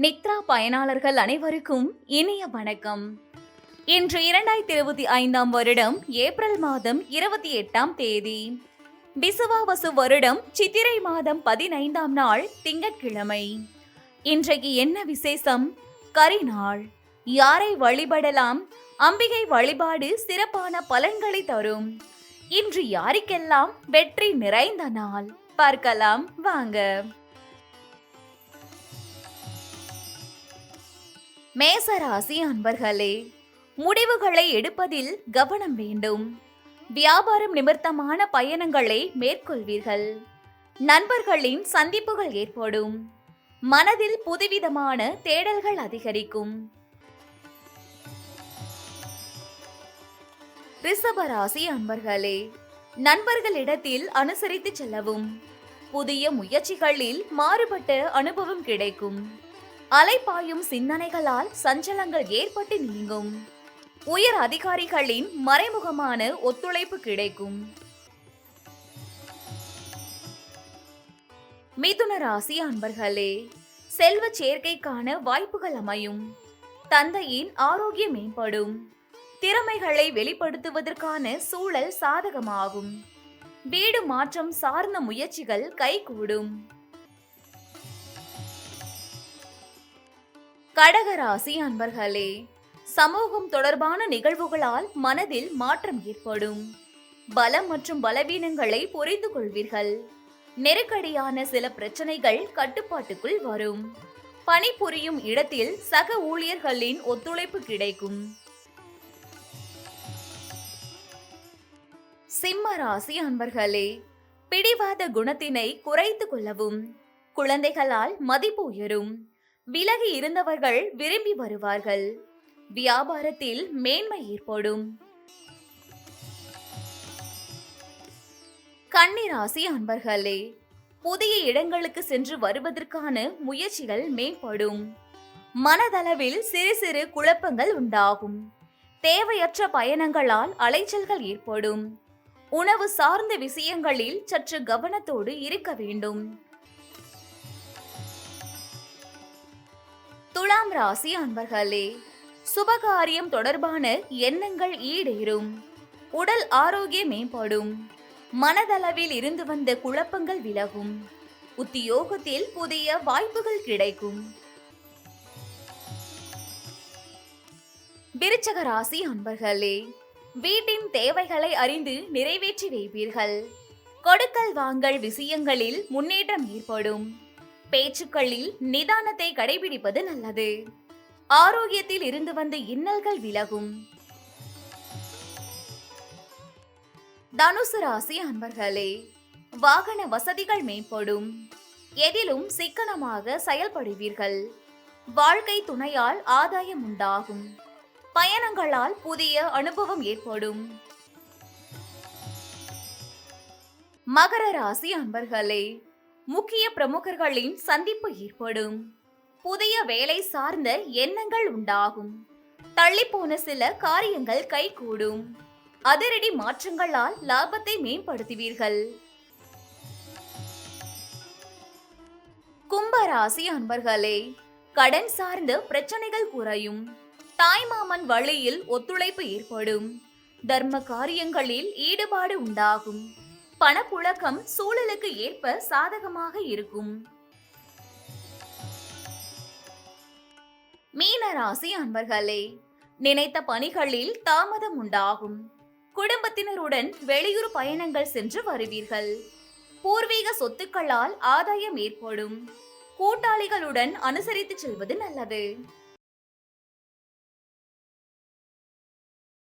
நித்ரா பயனாளர்கள் அனைவருக்கும் இனிய வணக்கம். இன்று இரண்டாயிரத்தி இருபத்தி ஐந்தாம் வருடம் ஏப்ரல் மாதம் இருபத்தி எட்டாம் தேதி. பிசுவாவசு வருடம் சித்திரை மாதம் பதினைந்தாம் நாள் திங்கட்கிழமை. இன்றைக்கு என்ன விசேஷம்? கரிநாள் யாரை வழிபடலாம்? அம்பிகை வழிபாடு சிறப்பான பலன்களை தரும். இன்று யாருக்கெல்லாம் வெற்றி நிறைந்த நாள்? பார்க்கலாம் வாங்க. மேசராசி அன்பர்களே முடிவுகளை எடுப்பதில் கவனம் வேண்டும். வியாபாரம் நிமித்தமான பயணங்களை மேற்கொள்வீர்கள். நண்பர்களின் சந்திப்புகள் ஏற்படும். மனதில் புதுவிதமான தேடல்கள் அதிகரிக்கும். ரிஷபராசி அன்பர்களே நண்பர்களிடத்தில் அனுசரித்து செல்லவும். புதிய முயற்சிகளில் மாறுபட்ட அனுபவம் கிடைக்கும். அலைப்பாயும் சிந்தனைகளால் சஞ்சலங்கள் ஏற்பட்டு நீங்கும். உயர் அதிகாரிகளின் மறைமுகமான ஒத்துழைப்பு கிடைக்கும். மிதுன ராசி அன்பர்களே செல்வ சேர்க்கைக்கான வாய்ப்புகள் அமையும். தந்தையின் ஆரோக்கியம் மேம்படும். திறமைகளை வெளிப்படுத்துவதற்கான சூழல் சாதகமாகும். வீடு மாற்றம் சார்ந்த முயற்சிகள் கைகூடும். கடகராசி அன்பர்களே சமூகம் தொடர்பான நிகழ்வுகளால் மனதில் மாற்றம் ஏற்படும். பலம் மற்றும் பலவீனங்களை புரிந்து கொள்வீர்கள். நெருக்கடியான சில பிரச்சனைகள் கட்டுப்பாட்டுக்குள் வரும். பணிபுரியும் இடத்தில் சக ஊழியர்களின் ஒத்துழைப்பு கிடைக்கும். சிம்ம ராசி அன்பர்களே பிடிவாத குணத்தினை குறைத்து கொள்ளவும் குழந்தைகளால் மதிப்பு உயரும். விலகி இருந்தவர்கள் விரும்பி வருவார்கள். வியாபாரத்தில் மேன்மை ஏற்படும். கன்னிராசி அன்பர்களே புதிய இடங்களுக்கு சென்று வருவதற்கான முயற்சிகள் மேம்படும். மனதளவில் சிறு சிறு குழப்பங்கள் உண்டாகும். தேவையற்ற பயணங்களால் அலைச்சல்கள் ஏற்படும். உணவு சார்ந்த விஷயங்களில் சற்று கவனத்தோடு இருக்க வேண்டும். துலாம் ராசி அன்பர்களே சுபகாரியம் தொடர்பான எண்ணங்கள் ஈடேறும் உடல் ஆரோக்கியம் மேம்படும் மனதளவில் இருந்து வந்த குழப்பங்கள் விலகும் உத்தியோகத்தில் புதிய வாய்ப்புகள் கிடைக்கும். விருச்சக ராசி அன்பர்களே வீட்டின் தேவைகளை அறிந்து நிறைவேற்றி வைப்பீர்கள். கொடுக்கல் வாங்கல் விஷயங்களில் முன்னேற்றம் ஏற்படும். பேச்சுக்களில் நிதானத்தை கடைபிடிப்பது நல்லது. ஆரோக்கியத்தில் இருந்து வந்த இன்னல்கள் விலகும். தனுசு ராசி அன்பர்களே வாகன வசதிகள் மேம்படும். எதிலும் சிக்கனமாக செயல்படுவீர்கள். வாழ்க்கை துணையால் ஆதாயம் உண்டாகும். பயணங்களால் புதிய அனுபவம் ஏற்படும். மகர ராசி அன்பர்களே முக்கிய பிரமுகர்களின் சந்திப்பு ஏற்படும். புதிய வேலை சார்ந்த எண்ணங்கள் உண்டாகும். தள்ளிப்போன சில காரியங்கள் கைகூடும். அதிரடி மாற்றங்களால் லாபத்தை மேம்படுத்துவீர்கள். கும்பராசி அன்பர்களே கடன் சார்ந்த பிரச்சனைகள் குறையும். தாய்மாமன் வழியில் ஒத்துழைப்பு ஏற்படும். தர்ம காரியங்களில் ஈடுபாடு உண்டாகும். பணப்புழக்கம் சூழலுக்கு ஏற்ப சாதகமாக இருக்கும். மீனராசி அன்பர்களே நினைத்த பணிகளில் தாமதம் உண்டாகும். குடும்பத்தினருடன் வெளியூர் பயணங்கள் சென்று வருவீர்கள். பூர்வீக சொத்துக்களால் ஆதாயம் ஏற்படும். கூட்டாளிகளுடன் அனுசரித்து செல்வது நல்லது.